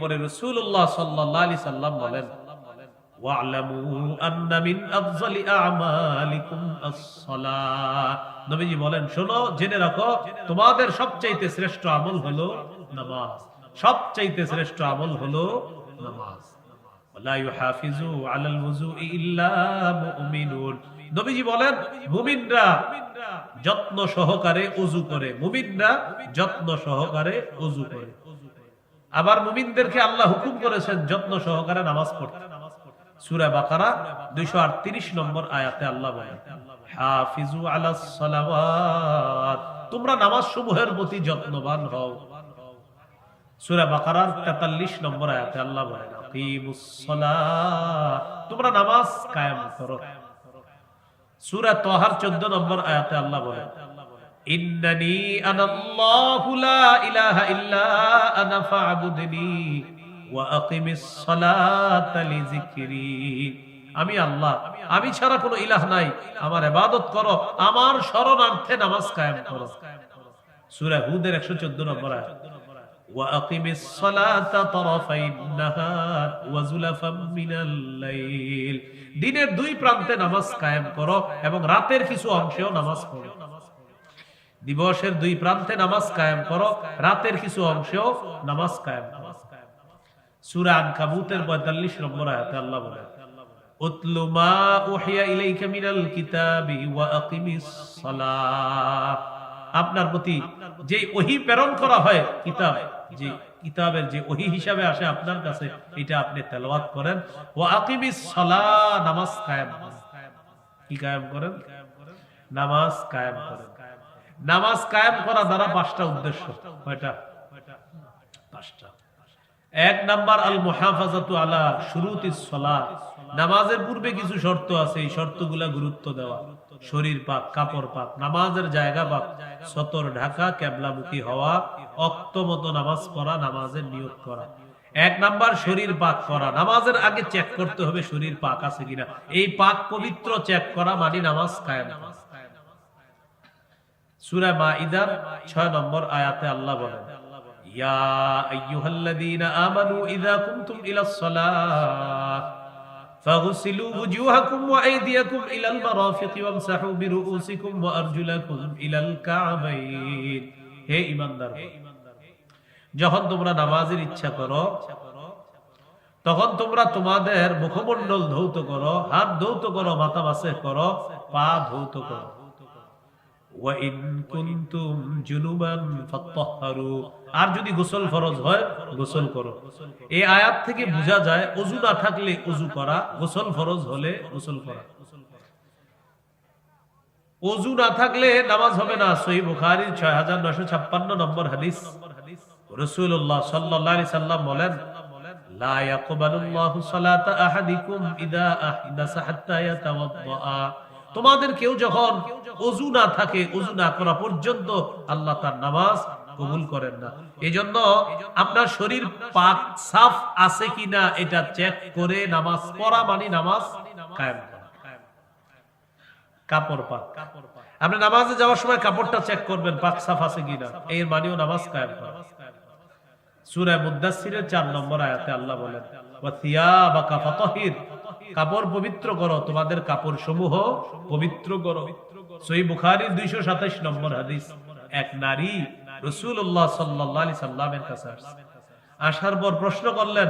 পরে আলাইহি সাল্লাম বলেন তোমাদের সবচাইতে শ্রেষ্ঠ আমল হলো নামাজ। সবচাইতে শ্রেষ্ঠ আমল হলো নামাজ। নবীজি বলেন, মুমিনরা যত্ন সহকারে উজু করে, মুমিনরা যত্ন সহকারে উজু করে। আবার মুমিনদেরকে আল্লাহ হুকুম করেছেন যত্ন সহকারে নামাজ পড়তে। সূরা বাকারা 238 নম্বর আয়াতে আল্লাহ হাফিজু তোমরা নামাজ সমূহের প্রতি যত্নবান হও। সূরা বাকারার 43 নম্বর আয়াতে আল্লাহ তোমরা নামাজ কায়েম করো। সূরা তাহার 14 নম্বর আয়াতে আল্লাহ বলেন ইন্নানি আনাল্লাহু লা ইলাহা ইল্লা আনা ওয়া আকিমিস সালাতা লিযিকরি। আমি আল্লাহ, আমি ছাড়া কোনো ইলাহ নাই। আমার ইবাদত করো, আমার শরণার্থে নামাজ কায়েম করো। সূরা হুদের 114 নম্বর আয়াত। ওয়া আকিমিস সালাতা তারাফাইন নাহার ওয়া যুলাফাম মিনাল লাইল। দিনের দুই প্রান্তে নামাজ কায়েম করো এবং রাতের কিছু অংশেও নামাজ পড়ো। দিবসের দুই প্রান্তে নামাজ কায়েম করো, রাতের কিছু অংশেও নামাজ কায়েম সূরা আনকাবুতের 45 নম্বর আয়াতে আল্লাহ বলেন উতলু মা উহিয়া ইলাইকা মিনাল কিতাবি ওয়া আকিমিস সালাহ আপনার প্রতি যে ওহি প্রেরণ করা হয়, কিতাব, যে কিতাবের যে ওহি হিসাবে আসে আপনার কাছে, এটা আপনি তেলাওয়াত করেন। ও আকিমিস সালাহ নামাজ কায়েম কি কায়েম করেন? নামাজ কায়েম করেন। নামাজ কায়েম করা দ্বারা পাঁচটা উদ্দেশ্য। এক নাম্বার আল মুহাফাজাতু আলা শুরুতিস সালাত নামাজের পূর্বে কিছু শর্ত আছে, এই শর্তগুলা গুরুত্ব দেওয়া। শরীর পাক, কাপড় পাক, নামাজের জায়গা পাক, সতর ঢাকা কেবলামুখী হওয়া, অক্ত মতো নামাজ পড়া, নামাজের নিয়োগ করা। এক নাম্বার, শরীর পাক করা। নামাজের আগে চেক করতে হবে শরীর পাক আছে কিনা। এই পাক পবিত্র চেক করা মানে নামাজ কায়েম করা। সূরা মাইদার 6 নম্বর আয়াতে আল্লাহ বলেন ইয়া আইয়ুহাল্লাযীনা আমানু ইযা কুমতুম ইলাস সালাহ فاغسلوا وجوهكم وأيديكم إلى المرافق وامسحوا برؤوسكم وأرجلكم إلى الكعبين হে ইমানদার যখন তোমরা নামাজের ইচ্ছা করো তখন তোমরা তোমাদের মুখমণ্ডল ধৌত করো হাত ধৌত করো মাথা মাসে করো পা ধৌত করো আর যদি গোসল ফরজ হয়, গোসল করো। এই আয়াত থেকে বোঝা যায় ওযু না থাকলে ওযু করা, গোসল ফরজ হলে গোসল করা। ওযু না থাকলে নামাজ হবে না। সহিহ বুখারীর 6956 নম্বর হাদিস। রাসূলুল্লাহ সাল্লাল্লাহু আলাইহি সাল্লাম বলেন, লা ইয়াকবালুল্লাহু সালাতা আহাদিকুম ইদা আহদাসা হাত্তা ইয়াতাওয়াদ্দা তোমাদের কেউ যখন অজু না থাকে, অজু না করা পর্যন্ত আল্লাহ তার নামাজ কবুল করেন না। এই জন্য আপনার শরীর পাক সাফ আছে কিনা এটা চেক করে নামাজ পড়া মানে নামাজ কায়েম করা। কাপড় পাক। আপনি নামাজে যাওয়ার সময় কাপড়টা চেক করবেন, পাক সাফ আছে কিনা। এর মানেও নামাজ কায়েম করা। সূরা মুদাসসিরের 4 নম্বর আয়াতে আল্লাহ বলেন, ওয়া থিয়াবাকা ফাতাহির। কাপড় পবিত্র করো, তোমাদের কাপড় সমূহ পবিত্র করো। সহি বুখারীর 227 নম্বর হাদিস। এক নারী রাসূলুল্লাহ সাল্লাল্লাহু আলাইহি সাল্লামের কাছে আসার পর প্রশ্ন করলেন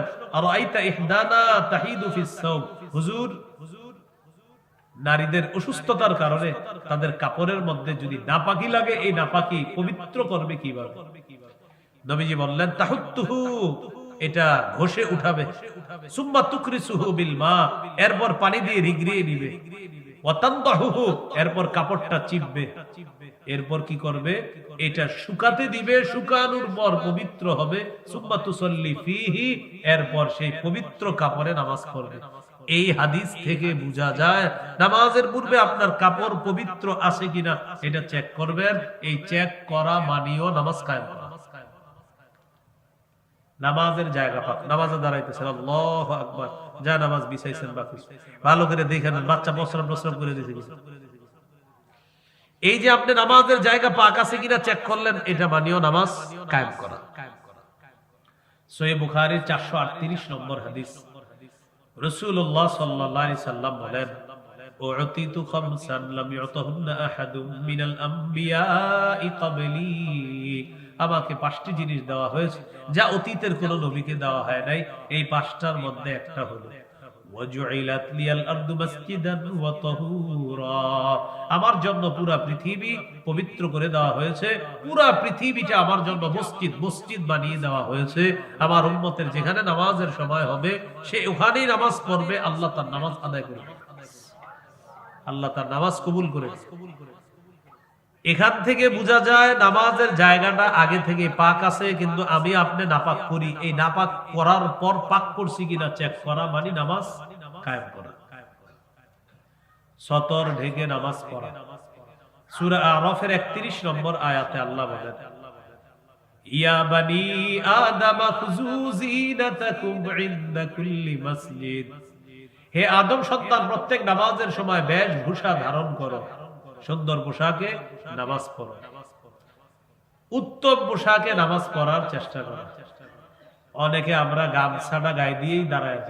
নারীদের অসুস্থতার কারণে তাদের কাপড়ের মধ্যে যদি নাপাকি লাগে, এই নাপাকি পবিত্র করবে কীভাবে? নবীজি বললেন, তাহুত্তুহু। এটা ঘষে উঠাবে। সুম্মা তুকরিসুহু বিল মা এরপর পানি দিয়ে রিগড়িয়ে নিবে। ওয়াতানদাহুহু, এরপর কাপড়টা চিপবে। এরপর কি করবে? এটা শুকাতে দিবে, শুকানোর পর পবিত্র হবে। সুম্মা তুসাল্লি ফিহি, এরপর সেই পবিত্র কাপড়ে নামাজ পড়বে। এই হাদিস থেকে বোঝা যায়, নামাজের পূর্বে আপনার কাপড় পবিত্র আছে কিনা, এটা চেক করবেন। এই চেক করা মানিও নামাজ কায়েম করা। নামাজের জায়গা পাক, নামাজে দাঁড়াইতেছেন, আল্লাহ আকবার। যা নামাজ বিছাইছেন বাকি। ভালো করে দেখে নেন, বাচ্চা বসরাম বসরাম করে দিয়েছে এই যে আপনি নামাজের জায়গা পাক আছে কিনা চেক করলেন, এটা মানিও নামাজ কায়েম করা। সোয়ে বুখারীর চারশো আটত্রিশ নম্বর হাদিস। রসুল্লাহ সাল্লাহ সাল্লাম বলেন أعطيت خمسا لم يعطهن أحد من الأنبياء قبلي আমাকে পাঁচটি জিনিস দেওয়া হয়েছে যা অতীতের কোন নবীকে দেওয়া হয় নাই এই পাঁচটার মধ্যে একটা হলো وجعلت لي الأرض مسجدا وطهورا আমার জন্য পুরা পৃথিবী পবিত্র করে দেওয়া হয়েছে পুরা পৃথিবীটা আমার জন্য মসজিদ মসজিদ বানিয়ে দেওয়া হয়েছে আমার উম্মতের যেখানে নামাজের সময় হবে সে ওখানেই নামাজ পড়বে আল্লাহ তার নামাজ আদায় করবে আল্লাহ তার নামাজ কবুল করে এখান থেকে বোঝা যায় নামাজের জায়গাটা আগে থেকে পাক আছে, কিন্তু আমি আপনি নাপাক করি। এই নাপাক করার পর পাক করছি কিনা চেক করা মানে নামাজ কায়েম করা। সতর ঢেকে নামাজ পড়া। সূরা আরাফের 31 নম্বর আয়াতে আল্লাহ বলেন, ইয়া বানি আদম খুযু জিনাতাকুম ইনদা কুল্লি মসজিদ। হে আদম সন্তান প্রত্যেক নামাজের সময় বেশভূষা ধারণ করো। সুন্দর পোশাকে নামাজ পড়ো। উত্তম পোশাকে নামাজ পড়ার চেষ্টা করো। অনেকে আমরা গামছাটা গায়ে দিয়েই দাঁড়ায়।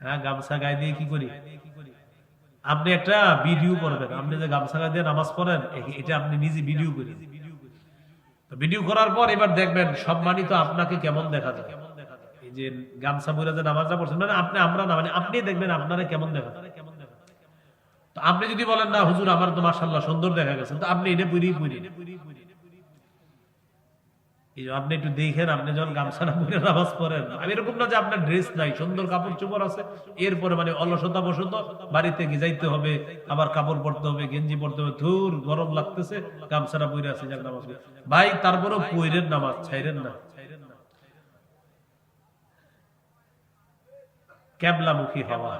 হ্যাঁ গামছা গায়ে দিয়ে কি করি? আপনি একটা ভিডিও করবেন। আপনি যে গামছা গায়ে দিয়ে নামাজ পড়েন, এটা আপনি নিজে ভিডিও করি তো ভিডিও করার পর এবার দেখবেন সম্মানিত আপনাকে কেমন দেখা যায়। যে গামছা পরে যে নামাজটা পড়ছেন মানে আপনি, আমরা না মানে আপনি দেখবেন আপনারা কেমন দেখা তো আপনি যদি বলেন, না, হুজুর, আমার তো মাশাআল্লাহ সুন্দর দেখা গেছে, তো আপনি এটা পুরি পুরি আপনি একটু দেখেন, আপনি যখন গামছাটা পরে নামাজ পড়েন, আমি এরকম না যে আপনার ড্রেস নাই, সুন্দর কাপড় চোপড় আছে, এরপরে মানে অলসতা বসত বাড়িতে গিয়ে যাইতে হবে, আবার কাপড় পরতে হবে, গেঞ্জি পরতে হবে, ধুর, গরম লাগতেছে, গামছাটা পরে আছে যাক নামাজ ভাই, তারপরেও পইরেন নামাজ, ছাইরেন না। ক্যাবলামুখী হওয়া।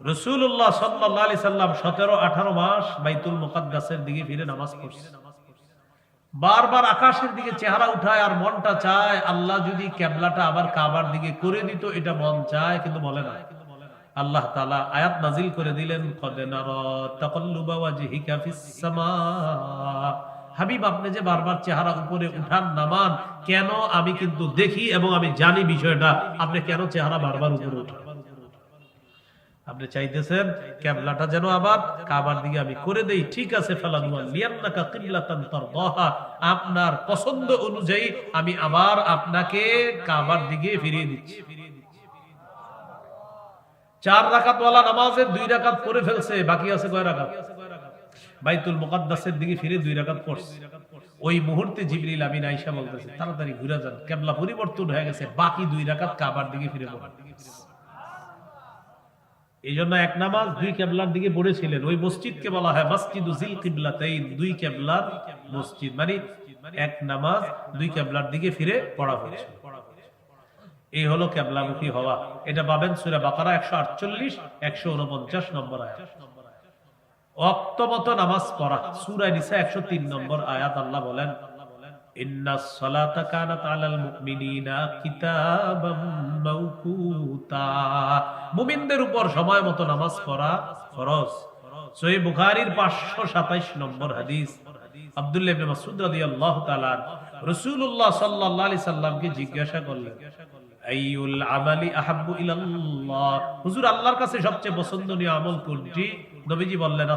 রসুল্লাহ সাল্লাহ সাল্লাম সতেরো, আঠারো মাস বাইতুল মুকাদ্দাসের দিকে ফিরে নামাজ পড়ছে। বারবার আকাশের দিকে চেহারা উঠায় আর মনটা চায়, আল্লাহ যদি ক্যাবলাটা আবার কাবার দিকে করে দিত, এটা মন চায়, কিন্তু বলে না। আল্লাহ তালা আয়াত নাজিল করে দিলেন, কদে নারা তাকাল্লুবা ওয়াজহিকা ফিস সামা। হাবিব, আপনি যে বারবার চেহারা উপরে উঠান নামান, কেন আমি কিন্তু দেখি এবং আমি জানি বিষয়টা, আপনি কেন চেহারা বারবার উপরে উঠান? আপনি চাইতেছেন ক্যাবলাটা যেন আবার কাবার দিকে আমি করে দেই, ঠিক আছে আপনার পছন্দ অনুযায়ী আমি আবার আপনাকে কাবার দিকে ফিরিয়ে দিচ্ছি। চার রাকাত ওয়ালা নামাজের দুই রাকাত করে ফেলছে, বাকি আছে কয় রাকাত? বাইতুল মুকাদ্দাসের দিকে ফিরে দুই রাকাত পড়ছে। ওই মুহূর্তে জিবরিল আমিন আয়েশা বলতেছে, তাড়াতাড়ি ঘুরে যান, কেবলা পরিবর্তন হয়ে গেছে, বাকি দুই রাকাত কাবার দিকে ফিরে পড়েন এই জন্য এক নামাজ দুই কেবলার দিকে পড়েছিলেন। ওই মসজিদকে বলা হয় মসজিদ জিল কিবলাতাইন দুই কেবলার মসজিদ। মানে এক নামাজ দুই কেবলার দিকে ফিরে পড়া হয়েছে এই হলো কেবলামুখী হওয়া। এটা পাবেন সূরা বাকারা 148 149 নম্বর আয়াত। অক্তমত নামাজ পড়া। সূরা নিসা 103 নম্বর আয়াত আল্লাহ বলেন ইন্নাস সালাতা কানাত আলাল মুমিনিনা কিতাবাম মাওকুতা। মুমিনদের উপর সময় মতো নামাজ পড়া ফরজ। সহিহ বুখারীর 527 নম্বর হাদিস। আব্দুল্লাহ ইবনে মাসউদ রাদিয়াল্লাহু তাআলা রাসূলুল্লাহ সাল্লাল্লাহু আলাইহি সাল্লামকে জিজ্ঞাসা করলেন হুজুর, আল্লাহর কাছে সবচেয়ে পছন্দনীয় আমল কোনটি? নবীজি বললেন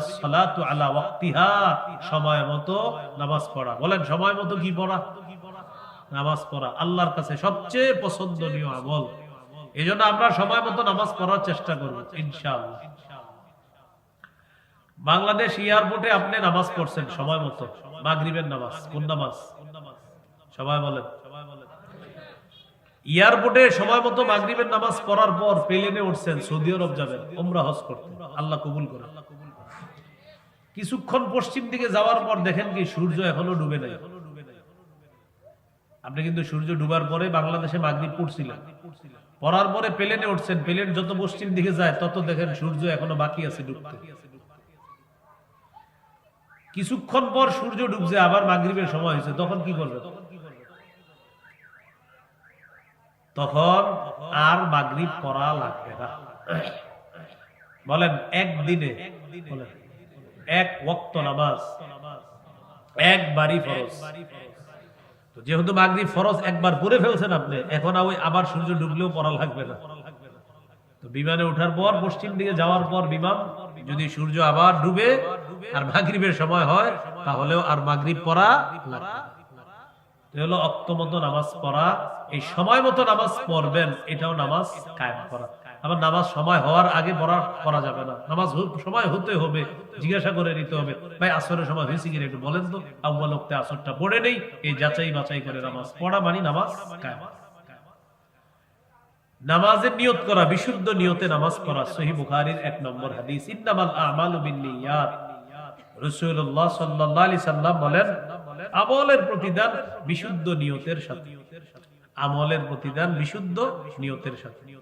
সময় মতো নামাজ পড়া। বলেন, সময় মতো কি পড়া? নামাজ পড়া, আল্লাহর কাছে সবচেয়ে পছন্দনীয় আমল। এই জন্য আমরা সময় মতো নামাজ পড়ার চেষ্টা করব, ইনশাআল্লাহ। বাংলাদেশ এয়ারপোর্টে আপনি নামাজ পড়ছেন সময় মতো, মাগরিবের নামাজ, কোন নামাজ? সবাই বলেন এয়ারপোর্টে সময় মতো মাগরিবের নামাজ পড়ার পর প্লেনে উঠছেন, সৌদি আরব যাবেন ওমরা হজ করতে। আল্লাহ কবুল করে। কিছুক্ষণ পশ্চিম দিকে যাওয়ার পর দেখেন কি সূর্য এখনও ডুবে নাই। আপনি কিন্তু সূর্য ডুবার পরে বাংলাদেশে মাগরিব পড়ছিলেন। পড়ার পরে প্লেনে উঠছেন, প্লেন যত পশ্চিম দিকে যায়, তত দেখেন সূর্য এখনও বাকি আছে ডুবতে। কিছুক্ষণ পর সূর্য ডুবছে, আবার মাগরিবের সময় হয়েছে, তখন কি করবে তখন আর মাগরিব করা লাগবে না। বলেন, একদিনে এক ওয়াক্ত নামাজ একবারই ফরজ। যেহেতু ফরজ একবার পড়ে ফেলছেন আপনি, এখন ওই আবার সূর্য ডুবলেও পড়া লাগবে না। তো বিমানে ওঠার পর, পশ্চিম দিকে যাওয়ার পর বিমান, যদি সূর্য আবার ডুবে আর মাগরিবের সময় হয়, তাহলেও আর মাগরিব পড়া লাগবে হলো অক্ত মতো নামাজ পড়া। এই সময় মতো নামাজ পড়বেন, এটাও নামাজ করা। আবার নামাজ সময় হওয়ার আগে পড়া করা যাবে না। নামাজ সময় হতে হবে, জিজ্ঞাসা করে নিতে হবে। ভাই, আসরের সময় হয়েছে কিনা একটু বলেন তো। আব্বাল লোকতে আসরটা পড়ে নেই, এই যাচাই বাছাই করে নামাজ পড়া মানে নামাজ নামাজের নিয়ত করা, বিশুদ্ধ নিয়তে নামাজ পড়া। সহি বুখারীর এক নম্বর হাদিস, ইন্নামাল আমালু বিন্নিয়াত রাসূলুল্লাহ সাল্লাল্লাহু আলাইহি সাল্লাম বলেন আমলের প্রতিদান বিশুদ্ধ নিয়তের সাথে। আমলের প্রতিদান বিশুদ্ধ নিয়তের সাথে।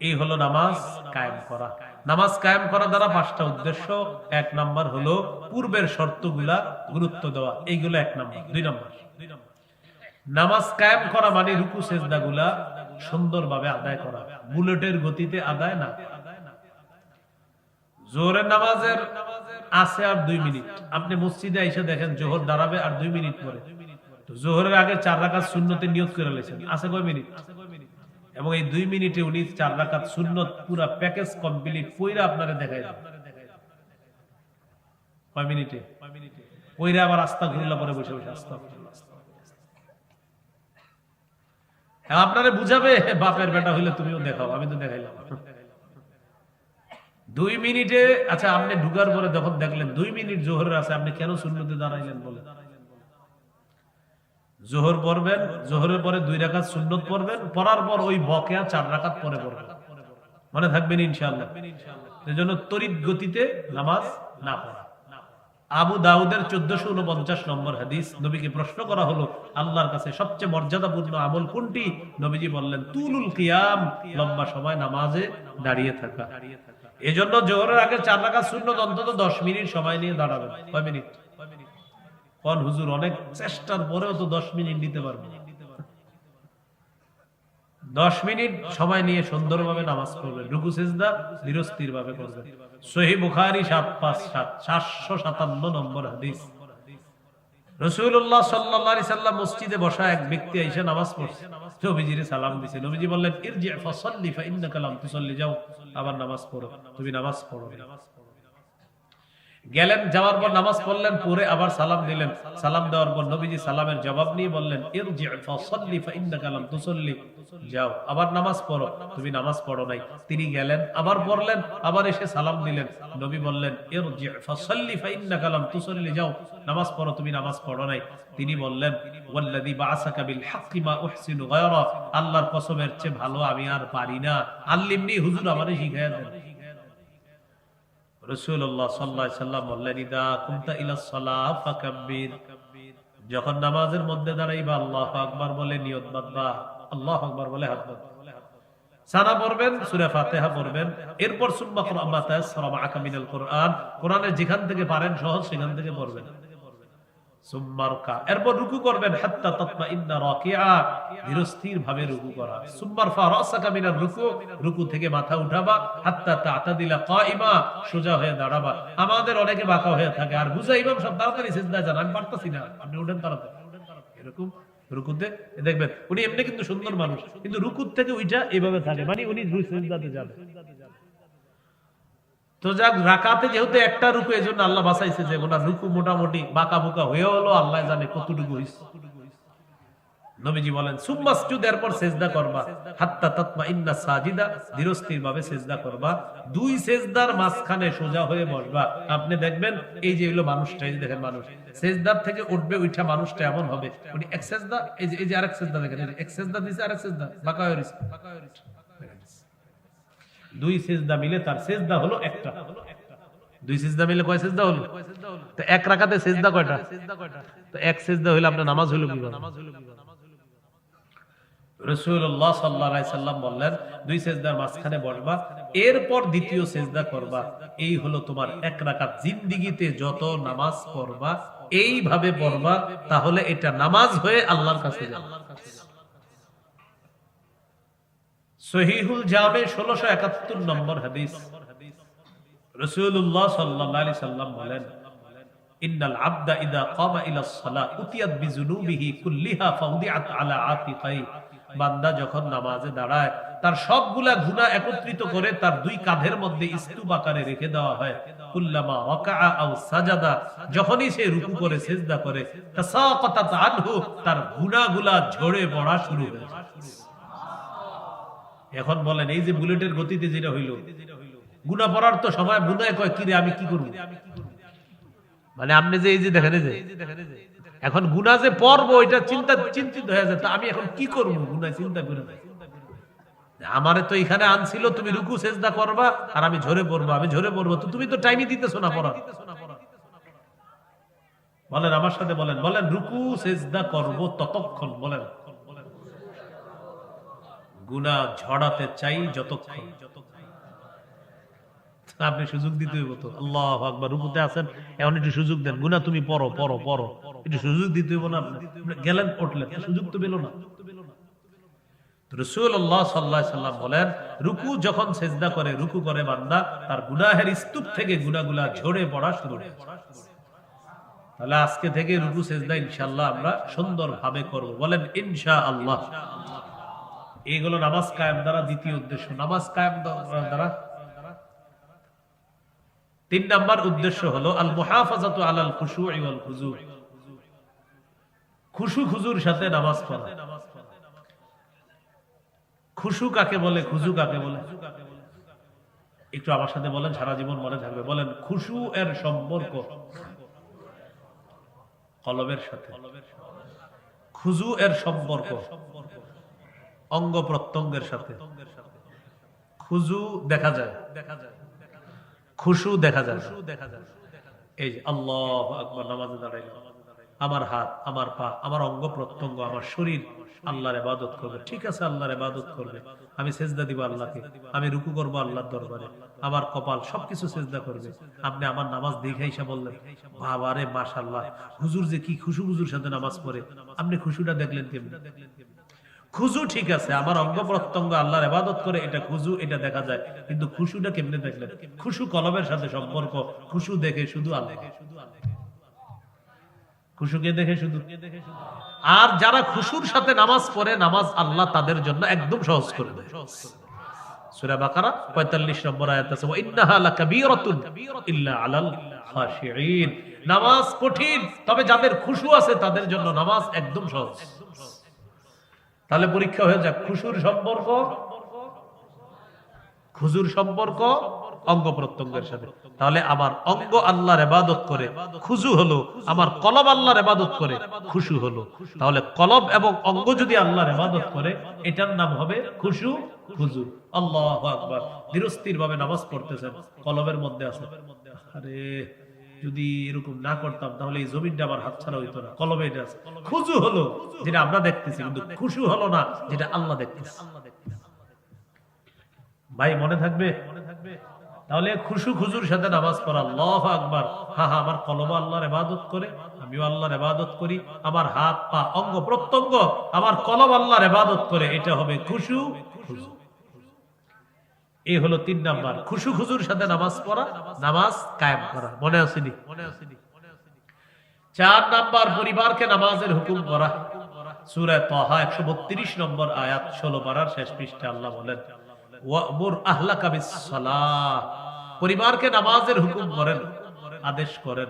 এই হলো নামাজ কায়েম করা। নামাজ কায়েম করা দ্বারা পাঁচটা উদ্দেশ্য। এক নাম্বার হলো পূর্বের শর্তগুলা গুরুত্ব দেওয়া। এইগুলো এক নাম্বার। দুই নাম্বার। নামাজ কায়েম করা মানে রুকু, সেজদাগুলা সুন্দরভাবে আদায় করা। বুলেটের গতিতে আদায় না জোহরের নামাজের আছে আর দুই মিনিট। আপনি মসজিদে এসে দেখেন জোহর দাঁড়াবে আর দুই মিনিট পরে। তো জোহরের আগে চার রাকাত শূন্যতে নিয়োগ করে লেছেন। আছে কয় মিনিট? এবং এই দুই মিনিটে উনি চার রাকাত শূন্যত পুরা প্যাকেজ কমপ্লিট কইরা আপনারে দেখাই কয় মিনিটে? কইরা আবার আস্তা ঘুরলা পরে বসে বসে আস্তা হ্যাঁ, আপনারে বুঝাবে বাপের বেটা হইলে তুমিও দেখাও আমি তো দেখাইলাম। দুই মিনিটে আচ্ছা আপনি ঢুকার পরে যখন দেখলেন, দুই মিনিট জোহরের আছে, আপনি কেন শূন্যতে দাঁড়াইলেন বলে? জোহর পড়বেন, জোহরের পরে দুই রাকাত সুন্নত পড়বেন, পড়ার পর ওই বকেয়া চার রাকাত পরে পড়বেন। মনে থাকবেন ইনশাআল্লাহ। এজন্য তড়িৎ গতিতে নামাজ না পড়া। আবু দাউদের চোদ্দশো উনপঞ্চাশ নম্বর হাদিস, নবীকে প্রশ্ন করা হলো, আল্লাহর কাছে সবচেয়ে মর্যাদাপূর্ণ আমল কোনটি? নবীজি বললেন, তুলুল কিয়াম, লম্বা সময় নামাজে দাঁড়িয়ে থাকা। এজন্য জোহরের আগে চার রাখা শূন্য অন্তত দশ মিনিট সময় নিয়ে দাঁড়াবেন। কয় মিনিট? কোন, হুজুর, অনেক চেষ্টার পরেও তো দশ মিনিট নিতে পারবে। দশ মিনিট সময় নিয়ে সুন্দরভাবে নামাজ পড়বে রুকু, সেজদা নিরস্তির ভাবে করবেন। সহি বুখারি সাত পাঁচ সাত, সাতশো সাতান্ন নম্বর হাদিস। রসুল্লাহ সাল্লাহ সাল্লাম মসজিদে বসা এক ব্যক্তি এসে নামাজ পড়ছে। নবীজিরে সালাম দিছে। নবীজি বললেন, ইরজি ফসল্লি ফা কালাম তুসল্লি, যাও, আবার নামাজ পড়ো। তুমি নামাজ পড়ো। গেলেন, যাওয়ার পর নামাজ পড়লেন পরে আবার সালাম দিলেন। সালাম দেওয়ার পর নবীজি সালামের জবাব নিয়ে বললেন যাও, আবার নামাজ পড়ো। তুমি নামাজ পড়ো নাই। তিনি গেলেন, আবার পড়লেন, আবার এসে সালাম দিলেন। নবী বললেন যাও, নামাজ পড়ো, তুমি নামাজ পড়ো নাই। তিনি বললেন আল্লাহর কসমের চেয়ে ভালো আমি আর পারি না। আল্লিমনি হুজুর আমারে শিখায়া রাসূলুল্লাহ সাল্লাহ সাল্লাম বললেন, ইদা কুমতা ইলা ফাকাব্বির। যখন নামাজের মধ্যে দাঁড়াইবা, আল্লাহ আকবার বলে নিয়ত বাঁধবা, আল্লাহ আকবার বলে হাত বাঁধবা। সূরা এরপর সুম্মা কোরআন। কোরআনের যেখান থেকে পারেন, সহজ সেখান থেকে পড়বেন। সোজা হয়ে দাঁড়াবা। আমাদের অনেকে বাঁকা হয়ে থাকে। আর বুঝা ইমাম সব তাড়াতাড়ি সিজদা যান। আমি পারতাছি না। আপনি উঠেন তাড়াতাড়ি। এরকম রুকুতে দেখবেন, উনি এমনি কিন্তু সুন্দর মানুষ। কিন্তু রুকুর থেকে ওইটা এইভাবে থাকে। মানে উনি যাবে। তো যাক, রাকাতে যেহেতু একটা রুকু এই জন্য আল্লাহ বাঁচাইছে যে ওনার রুকু মোটামুটি বাঁকা বুকা হয়ে হলো, আল্লাহ জানে কতটুকু হয়েছে হয়ে আপনি দেখবেন, এই যে হলো মানুষটা, এই দেখেন মানুষ, সেজদার থেকে উঠবে উঠা মানুষটা এমন হবে। উনি এক সেজদা, এই যে আরেক সেজদা দেখেন এক সেজদা দিছে, আরেক সেজদা, বাঁকা হয়ে রয়েছে দুই সেজদা মিলে তার সেজদা হলো একটা। দুই সেজদা মিলে কয় সেজদা হলো? তো এক সেজদা কয়টা? তো এক সেজদা হইলে আপনার নামাজ কি হলো সাল্লাম বললেন, দুই সেজদার মাঝখানে বসবা, এরপর দ্বিতীয় সেজদা করবা। এই হলো তোমার এক রাকাত জিন্দিগিতে যত নামাজ পড়বা, এইভাবে পড়বা, তাহলে এটা নামাজ হয়ে আল্লাহর কাছে যাবে। সহিহুল একাত্তর নম্বর হাদিস। রসুল্লাহ সাল্লাহ সাল্লাম বলেন তার সবগুলা গুনাহ একত্রিত করে তার দুই কাঁধের মধ্যে স্তূপ আকারে রেখে দেওয়া হয়। সাজাদা, যখনই সে রুকু করে সিজদা করে ঝরে পড়া শুরু হয়ে যায়। এখন বলেন, এই যে বুলেটের গতিতে যেটা হইল গুনা পড়ার তো সময় বুনায় কয়, কিরে, আমি কি করব? মানে আপনি যে, এই যে দেখেন যে, এখন গুনা যে পড়ব এটা চিন্তা, চিন্তিত হয়ে যায়। আমি এখন কি করব? গুনায় চিন্তা করে আমারে তো এখানে আনছিল, তুমি রুকু, সেজদা করবা, আর আমি ঝরে পড়ব, আমি ঝরে পড়ব। তো তুমি তো টাইমই দিতেছো না পড়া বলেন, আমার সাথে বলেন বলেন, রুকু, সেজদা করব ততক্ষণ, বলেন। গুনা ঝড়াতে চাই যতক্ষণ। আপনি সুযোগ দিতে হইব তো। আল্লাহ আকবার রুকুতে আছেন, এখন একটু সুযোগ দেন। গুনা তুমি পড়ো পড়ো পড়ো। একটু সুযোগ দিতে হইব না গেলেন, উঠলেন সুযোগ তো পেল না। আজকে থেকে রুকু ইনশাল্লাহ আমরা বলেন ইনশা আল্লাহ এইগুলো নামাজ কায়েম দ্বারা দ্বিতীয় উদ্দেশ্য। নামাজ কায়েম দ্বারা তিন নাম্বার উদ্দেশ্য হলো আল মুহাফাজাতু আলাল খুশুই ওয়াল খুজু খুশু খুজুর সাথে নামাজ পড়া। খুশু কাকে বলে, খুজু কাকে বলে? একটু আমার সাথে বলেন, সারা জীবন মনে থাকবে। বলেন, খুশু এর সম্পর্ক। কলবের সাথে। খুজু এর সম্পর্ক। অঙ্গ প্রত্যঙ্গের সাথে। খুজু দেখা যায়। দেখা যায় খুশু দেখা যায়। দেখা যায় এই যে আল্লাহ আকবর, নামাজে দাঁড়াইলাম আমার হাত, আমার পা, আমার অঙ্গ প্রত্যঙ্গ, আমার শরীর, আল্লাহর করবে। ঠিক আছে, আল্লাহর করবে। আমি সেজদা দিব আল্লাহকে। আমি রুকু করব আল্লাহর দরবারে। আমার কপাল সবকিছু সেজদা করবে। আপনি আমার নামাজ দেখাইসা বললেন, বাবারে, মাশাআল্লাহ, হুজুর যে কি খুশু হুজুর সাথে নামাজ পড়ে। আপনি খুশুটা দেখলেন কেমন? খুজু ঠিক আছে, আমার অঙ্গ প্রত্যঙ্গ আল্লাহর ইবাদত করে এটা খুজু, এটা দেখা যায়। কিন্তু খুশুটা কেমনে দেখলেন? খুশু কলবের সাথে সম্পর্ক, খুশু দেখে শুধু আল্লাহ। খুশুকে দেখে শুধু। আর যারা খুশুর সাথে নামাজ পড়ে, নামাজ আল্লাহ তাদের জন্য একদম সহজ করে দেয়। সূরা বাকারা 45 নম্বর নামাজ কঠিন, তবে যাদের খুশু আছে তাদের জন্য নামাজ একদম সহজ। তাহলে পরীক্ষা হয়ে যাক। খুশুর সম্পর্ক, খুজুর সম্পর্ক, অঙ্গ প্রত্যঙ্গের সাথে। তাহলে আমার অঙ্গ আল্লাহর এবাদত করে খুজু হলো, আমার কলব আল্লাহর এবাদত করে খুশু হলো। তাহলে কলব এবং অঙ্গ যদি আল্লাহর এবাদত করে, এটার নাম হবে খুশু, খুজু। আল্লাহ আকবার। ধীরস্থির ভাবে নামাজ পড়তেছেন, কলবের মধ্যে আছে। আরে যদি এরকম না করতাম, তাহলে এই জমিনটা আমার হাত ছাড়া হইতো না কলবে এটা খুজু হলো, যেটা আমরা দেখতেছি, কিন্তু খুশু হলো না, যেটা আল্লাহ দেখতেছি। ভাই, মনে থাকবে? তাহলে খুশু খুজুর সাথে নামাজ পড়া, আল্লাহ আকবার। হা হা, আমার কলম আল্লাহর ইবাদত করে, আমিও আল্লাহর ইবাদত করি, আমার হাত, পা, অঙ্গ, প্রত্যঙ্গ, আমার কলম আল্লাহর ইবাদত করে, এটা হবে খুশু খুজু এই হলো তিন নাম্বার। খুশু খুজুর সাথে নামাজ পড়া, নামাজ কায়েম করা। মনে আসেনি? মনে আসেনি চার নাম্বার পরিবারকে নামাজের হুকুম করা। তাহা 132 নম্বর আয়াত 16 পারার শেষ পৃষ্ঠাে আল্লাহ বলেন পরিবারকে নামাজের হুকুম করেন, আদেশ করেন।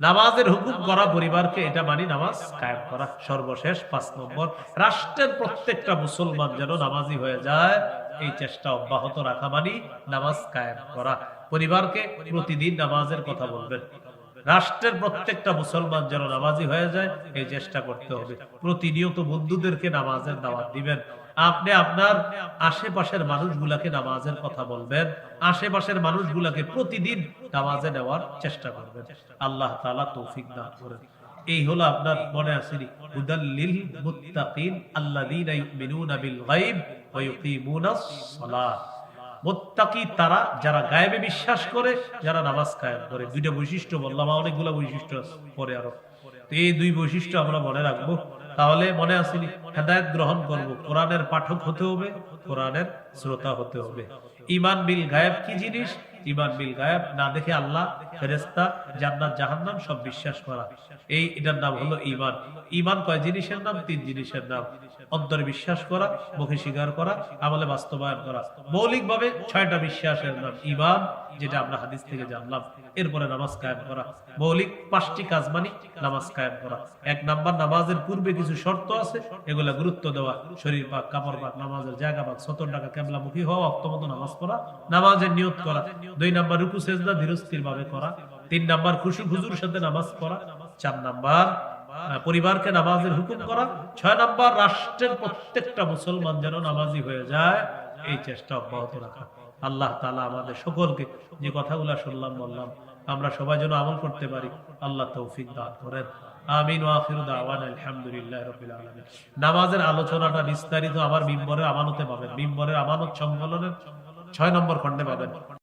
নামাজের হুকুম করা পরিবারকে এটা মানি নামাজ কায়েম করা। সর্বশেষ পাঁচ নম্বর, রাষ্ট্রের প্রত্যেকটা মুসলমান যেন নামাজি হয়ে যায়। এই চেষ্টা অব্যাহত রাখা মানি নামাজ কায়েম করা। পরিবারকে প্রতিদিন নামাজের কথা বলবেন। রাষ্ট্রের প্রত্যেকটা মুসলমান যেন নামাজি হয়ে যায়, এই চেষ্টা করতে হবে। প্রতিনিয়ত বন্ধুদেরকে নামাজের দাওয়াত দিবেন। আপনি আপনার আশেপাশের মানুষগুলাকে নামাজের কথা বলবেন। আশেপাশের মানুষগুলাকে প্রতিদিন নামাজে নেওয়ার চেষ্টা করবেন। আল্লাহ তাআলা তৌফিক দান করেন। এই হলো আপনার মনে আসেনি মুত্তাকিন আল্লাযীনা ইউমিনুনা বিল গায়ব ওয়া সালাহ মুত্তাকি তারা, যারা গায়েবে বিশ্বাস করে, যারা নামাজ কায়েম করে। দুইটা বৈশিষ্ট্য বললাম অনেকগুলো বৈশিষ্ট্য পরে আরও। তো এই দুই বৈশিষ্ট্য আমরা মনে রাখব। তাহলে মনে আসেনি হেদায়ত গ্রহণ করব। কোরআনের পাঠক হতে হবে, কোরআনের শ্রোতা হতে হবে। ইমান বিল গায়েব কি জিনিস? ইমান বিল গায়ব, না দেখে আল্লাহ ফেরেস্তা জান্নাত, জাহান্নাম, সব বিশ্বাস করা। এই, এটার নাম হলো ইমান ইমান কয় জিনিসের নাম? তিন জিনিসের নাম। অন্তরে বিশ্বাস করা, মুখে স্বীকার করা, আমলে বাস্তবায়ন করা। মৌলিক ভাবে ছয়টা বিশ্বাসের নাম ইমান যেটা আমরা হাদিস থেকে জানলাম। এরপরে নামাজ কায়েম করা। মৌলিক পাঁচটি কাজ মানি নামাজ কায়েম করা। এক নাম্বার, নামাজের পূর্বে কিছু শর্ত আছে, এগুলা গুরুত্ব দেওয়া। শরীর পাক, কাপড় পাক, নামাজের জায়গা পাক, সতর টাকা কেবলামুখী হওয়া অক্তমত নামাজ পড়া, নামাজের নিয়ত করা। দুই নাম্বার, রুকু, সেজদা ধীরস্থির ভাবে করা। তিন নাম্বার, খুশি খুজুর সাথে নামাজ পড়া। চার নাম্বার পরিবারকে নামাজের হুকুম করা। ছয় নাম্বার, রাষ্ট্রের প্রত্যেকটা মুসলমান যেন নামাজি হয়ে যায়, এই চেষ্টা অব্যাহত রাখা। আল্লাহ তালা আমাদের সকলকে যে কথাগুলো শুনলাম, বললাম, আমরা সবাই যেন আমল করতে পারি, আল্লাহ তৌফিক দান করেন। আমিন আলহামদুলিল্লাহ নামাজের আলোচনাটা বিস্তারিত আমার মিম্বরের আমানতে পাবেন, মিম্বরের আমানত সংকলনের ছয় নম্বর খণ্ডে পাবেন।